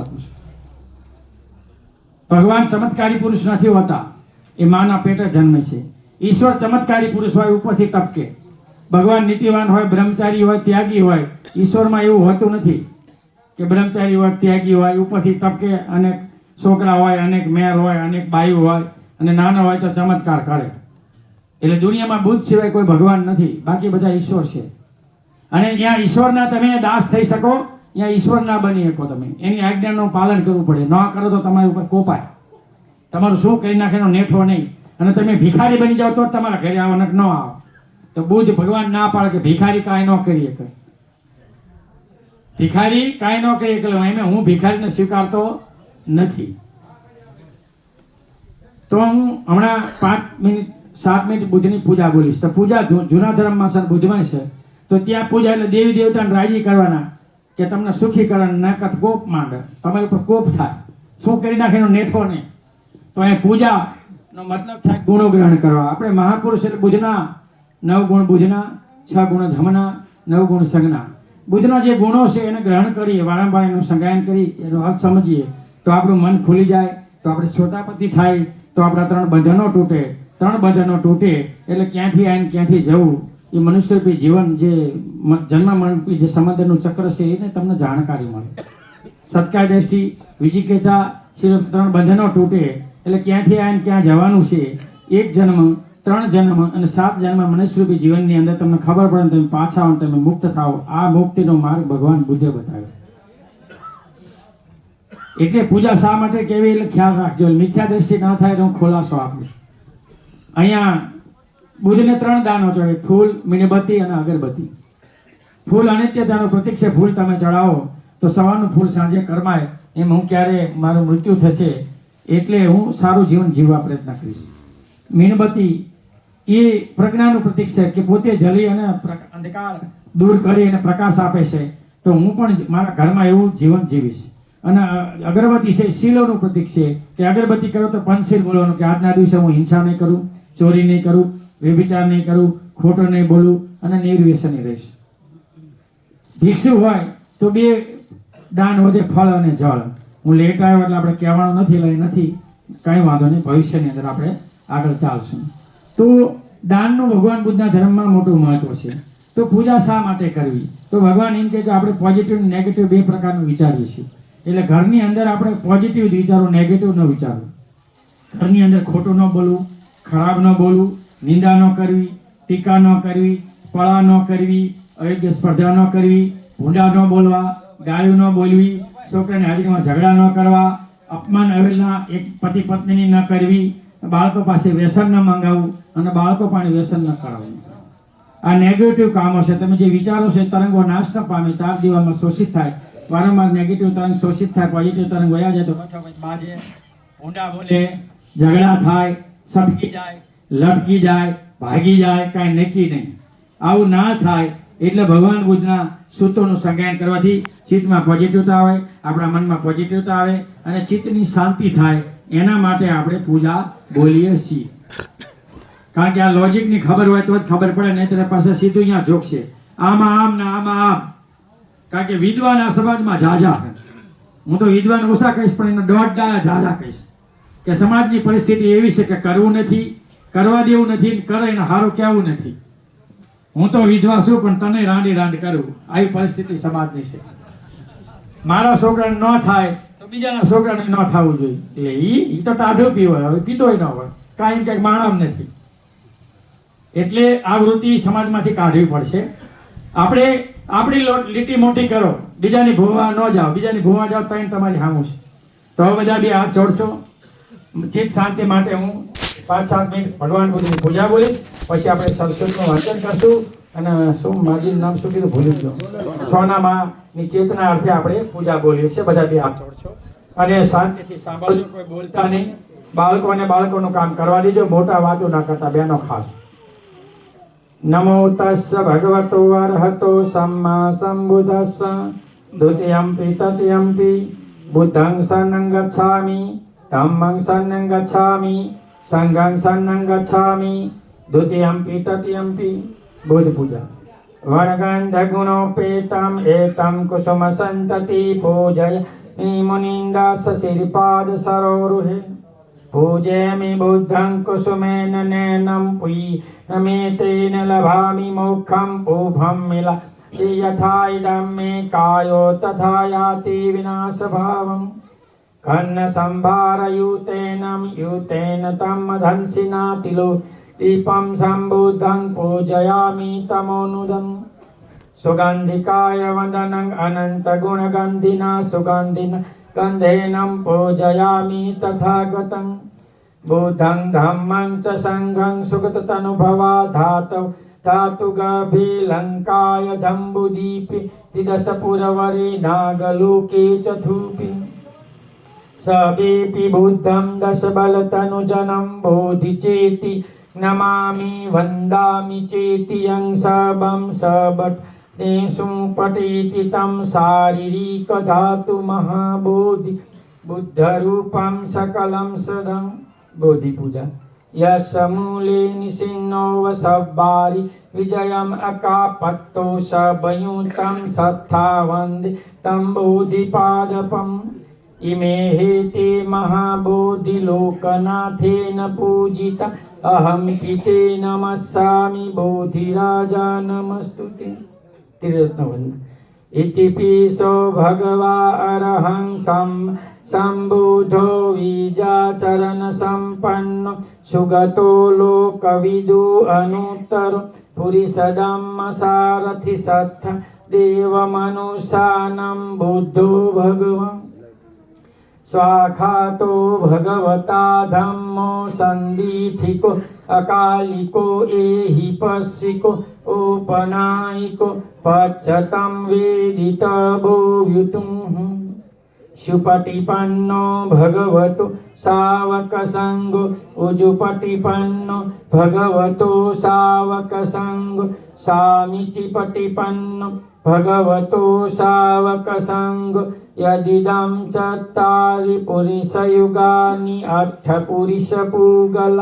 આપું છું. ભગવાન ચમત્કારી પુરુષ નથી હોતા. એ માના પેટે જન્મે છે. ઈશ્વર ચમત્કારી પુરુષ હોય, ઉપરથી તપકે. ભગવાન નીતિવાન હોય, બ્રહ્મચારી હોય, ત્યાગી હોય, ઈશ્વરમાં એવું હોતું નથી કે બ્રહ્મચારી હોય, ત્યાગી હોય, ઉપરથી તપકે, અનેક છોકરા હોય, અનેક મેર હોય, અનેક બાયુ હોય, અને નાનો હોય તો ચમત્કાર કરે. એટલે દુનિયામાં બુદ્ધ સિવાય કોઈ ભગવાન નથી. બાકી બધા ઈશ્વર છે. અને ત્યાં ઈશ્વરના તમે દાસ થઈ શકો ત્યાં ઈશ્વર ના બની શકો તમે. એની આજ્ઞાનું પાલન કરવું પડે. ન કરો તો તમારી ઉપર કોપાય. તમારું શું કહી નાખે એનો નેઠો નહીં. અને તમે ભિખારી બની જાઓ તો તમારા ઘરે આવો ન આવો. તો બુદ્ધ ભગવાન ના પાડે કે ભિખારી કાંઈ ન કરી શકે. ભિખારી કાંઈ ન કરી શકે. એમ હું ભિખારીને સ્વીકારતો નથી. તો હું હમણાં પાંચ મિનિટ, સાત મિનિટ બુદ્ધની પૂજા બોલીશ. તો પૂજા જૂના ધર્મમાં સર બુદ્ધમાં છે. તો ત્યાં પૂજા એટલે દેવી દેવતાને રાજી કરવાના. કે તમને સુખી કરવાના નકત કોપ માંડે. તમારી ઉપર કોપ થાય. શું કરી નાખે એનો નેઠો નહીં. તો એ પૂજાનો મતલબ થાય ગુણો ગ્રહણ કરવા. આપણે મહાપુરુષ એટલે બુજના, નવ ગુણ બુજના, છ ગુણ ધમના, નવ ગુણ સંજ્ઞા. બુદ્ધના જે ગુણો છે એને ગ્રહણ કરીએ વારંવાર એનું સંગાયન કરી એનો અર્થ સમજીએ. તો આપણું મન ખુલી જાય, તો આપણે શ્રોતાપતિ થાય, તો આપણા ત્રણ બંધનો તૂટે. ત્રણ બંધનો તૂટે એટલે ક્યાંથી આવીને ક્યાંથી જવું? એ મનુષ્યરૂપી જીવન જે જન્મ મરણરૂપી જે સમુદ્રનું ચક્ર છે, એને તમને જાણકારી મળે. સત્કાર દ્રષ્ટિ વિજિકેચા સિવાય ત્રણ બંધનો તૂટે, એટલે ક્યાંથી આવીને ક્યાં જવાનું છે, એક જન્મ, ત્રણ જન્મ અને સાત જન્મ મનુષ્યરૂપી જીવનની અંદર તમને ખબર પડે તમે પાછા આવો તમે મુક્ત થાઓ. આ મુક્તિનો માર્ગ ભગવાન બુદ્ધે બતાવ્યો. એટલે પૂજા શા માટે કેવી એટલે ખ્યાલ રાખજો. મિથ્યા દ્રષ્ટિ ના થાય તો હું ખુલાસો આપીશ અહીંયા બુદ્ધને ત્રણ દાનો ચડે, ફૂલ, મીણબત્તી અને અગરબત્તી. ફૂલ અનિત્યતાનું પ્રતિક છે, ફૂલ તમે ચડાવો, તો સવારનું ફૂલ સાંજે કરમાય, એમ હું ક્યારે મારું મૃત્યુ થશે, એટલે હું સારું જીવન જીવવા પ્રયત્ન કરીશ. મીણબત્તી એ પ્રજ્ઞાનું પ્રતિક છે કે પોતે જલી અને અંધકાર દૂર કરી અને પ્રકાશ આપે છે, તો હું પણ મારા ઘરમાં એવું જીવન જીવીશ. અને અગરબત્તી છે શીલોનું પ્રતિક છે, કે અગરબત્તી કરો તો પંચશીલ બોલવાનું કે આજના દિવસે હું હિંસા નહીં કરું, ચોરી નહીં કરું વ્યભિચાર નહીં કરું ખોટું નહીં બોલું અને નિર્વ્યસની રહીશ. ભિક્ષુ હોય તો બે દાન વધે ફળ અને જળ. હું લેટ આવ્યો એટલે આપણે કહેવાનું નથી, લઈ નથી. કાંઈ વાંધો નહીં, ભવિષ્યની અંદર આપણે આગળ ચાલશું. તો દાનનું ભગવાન બુદ્ધના ધર્મમાં મોટું મહત્વ છે. તો પૂજા શા માટે કરવી? તો ભગવાન એમ કે આપણે પોઝિટિવ નેગેટિવ બે પ્રકારનું વિચારીએ છીએ. એટલે ઘરની અંદર આપણે પોઝિટિવ વિચારો નેગેટિવ ન વિચારવું. ઘરની અંદર ખોટું ન બોલવું, ખરાબ ન બોલવું નિંદા ન કરવી, ટીકા ન કરવી, પળા ન કરવી, અયોગ્ય સ્પર્ધા ન કરવી, ભૂંડા ન બોલવા, ગાયું ન બોલવી, છોકરાની હાજરીમાં ઝઘડા ન કરવા, અપમાન અવેલના એક પતિ પત્નીની ન કરવી, બાળકો પાસે વ્યસન ન મંગાવવું અને બાળકો પાસે વ્યસન ન કરાવવું. આ નેગેટિવ કામો છે. તમે જે વિચારો છે તરંગો નાશ ન પામે. ચાર દિવાલમાં શોષિત થાય. વારંવાર નેગેટિવ તરંગ શોષિત થાય પોઝિટિવ તરંગ વયા જાય તો બાજે ઊંડા બોલે, ઝઘડા થાય સટકી જાય. લટકી જાય, ભાગી જાય, કાંઈ નક્કી નહીં. આવું ના થાય એટલે ભગવાન બુદ્ધના સૂત્રોનું સંજ્ઞાન કરવાથી ચિત્તમાં પોઝિટિવતા આવે, આપણા મનમાં પોઝિટિવતા આવે અને ચિત્તની શાંતિ થાય. એના માટે આપણે પૂજા બોલીએ છીએ. કારણ કે આ લોજિકની ખબર હોય તો જ ખબર પડે, નહીં તો પાસે સીધું અહીંયા જોકશે આમાં આમ ને આમાં આમ. કારણ કે વિદ્વાન આ સમાજમાં ઝાઝા હું તો વિદ્વાન ઓછા કહીશ, પણ એનો દોઢ ડાયા ઝાઝા કહીશ. કે સમાજની પરિસ્થિતિ એવી છે કે કરવું નથી કરવા દેવું નથી કરે એને સારું કહેવું નથી. હું તો વિધવા છું, પણ તને રાંડી રાંડ કરું. આવી પરિસ્થિતિ સમાજની છે. મારા છોકરાને ન થાય, તો બીજાના છોકરાને ન થવું જોઈએ. એટલે એ તો ટાઢો પીવો હવે પીતોય ન હોય. કાંઈ ક્યાંક માણમ નથી. એટલે આ વૃત્તિ સમાજમાંથી કાઢવી પડશે. આપણે, આપણી લીટી મોટી કરો. બીજાની ભૂવા ન જાઓ. બીજાની ભૂવા જાઓ તો તમારી હામું છે. તો બધા બી હાથ જોડશો ચિત્ત શાંતિ માટે હું પાંચ સાત મિનિટ ભગવાન બુદ્ધની પૂજા બોલીશ. પછી આપણે સંસ્કૃતનું વાંચન કરશું અને શું માજીનું નામ શું કીધું? ભૂલી ગયો. સોનામાં ની ચેતના અર્થે આપણે પૂજા બોલીએ છીએ. બધા બી હાથ જોડશો અને શાંતિથી સાંભળજો, કોઈ બોલતા નહીં. બાળકોને બાળકોનું કામ કરવા દેજો. મોટા વાતો ના કરતા, બેનો ખાસ. નમો તસ્સ ભગવતો અર્હતો સમ્મા સંબુદ્ધસ્સ દ્વિતીયંપિ તૃતીયંપિ બુદ્ધં શરણં ગચ્છામિ ધમ્મં શરણં ગચ્છામિ. સંઘં સન્નં ગચ્છામિ દ્વિતીયંપિ તૃતીયંપિ બુદ્ધ પૂજા વણગંધગુણોપેતમ એતમ કુસુમ સંતતિ પૂજય મુનિંદાસ શિરપાદ સરોરુહે પૂજેમિ બુદ્ધં કુસુમેન નેનમ પુઈ નમે તેન લભામિ મોક્ષં પૂભમ મિલા યથા ઇદમ મે કાયો તથા યાતિ વિનાશ ભાવમ कन्नसंभारयुतेन युतेन तं धंसिना तिलो दीपं सम्बुद्धं पूजयामि तमोनुदम् सुगन्धिकाय वदनम् अनन्तगुणगन्धिना सुगन्धिन गन्धेनं पूजयामि तथागतम् बुद्धं धम्मं च सङ्घं सुगततनुभवा धातौ धातुगभिलङ्काय जम्बुदीपे तिदशपुरवरे नागलोके च धूपे સવેપી બુદ્ધમ દશબલતનુજનમ બોધિ ચેતિ નમામિ વંદામિ ચેતિ યં સબમ સબટ દેશું પટેતિ તમ શારીરિક ધાતુ મહાબોધિ બુદ્ધરૂપમ સકલમ સદમ બોધિ પૂજા યસમૂલે નિસિન્નો વસબ્બારી વિજયમ અકાપત્તો સભયું તમ સત્થા વંદે તમ બોધિપાદપમ इमे हेते महाबोधिलोकनाथेन पूजिता अहं पिते नमस्सामि बोधिराजा नमस्तु ते त्रिरत्नवन्द इति पीशो भगवा अरहं सं सम्बुधो बीजाचरणसम्पन्नो सुगतो लोकविदु अनुत्तरो पुरिसदम्मसारथि सत्थ देवमनुषानं बुद्धो भगवान् સ્વાખાતો ભગવતા ધમ્મો સંદીથિકો અકાલિકો એહિ પશ્ચિકો ઉપનાયિકો પચ્છતમ વેદિત ભોવ્યુતું સુપટિપન્નો ભગવતો સાવકસંગો ઉજુપટિપન્નો ભગવતો સાવકસંગો સામિચિપટિપન્નો ભગવતો સાવકસંગો यदिदं चत्तारि पुरुषयुगानि अट्ठपुरुषपूगल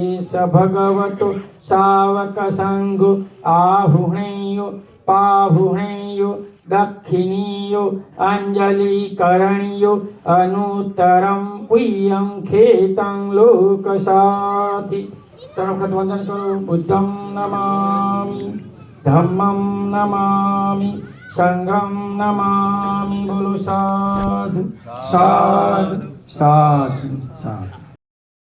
एष भगवतो सावकसङ्गो आहुणेयो पाहुणेयो दक्षिणीयो अञ्जलिकरणीयो अनुत्तरं पुय्यं खेतं लोकसाथि ત્રણ વખત વંદન કરો બુદ્ધમ નમામિ ધમ્મમ નમામિ સંઘમ નમામિ બોલો સાધુ સાધુ સાધુ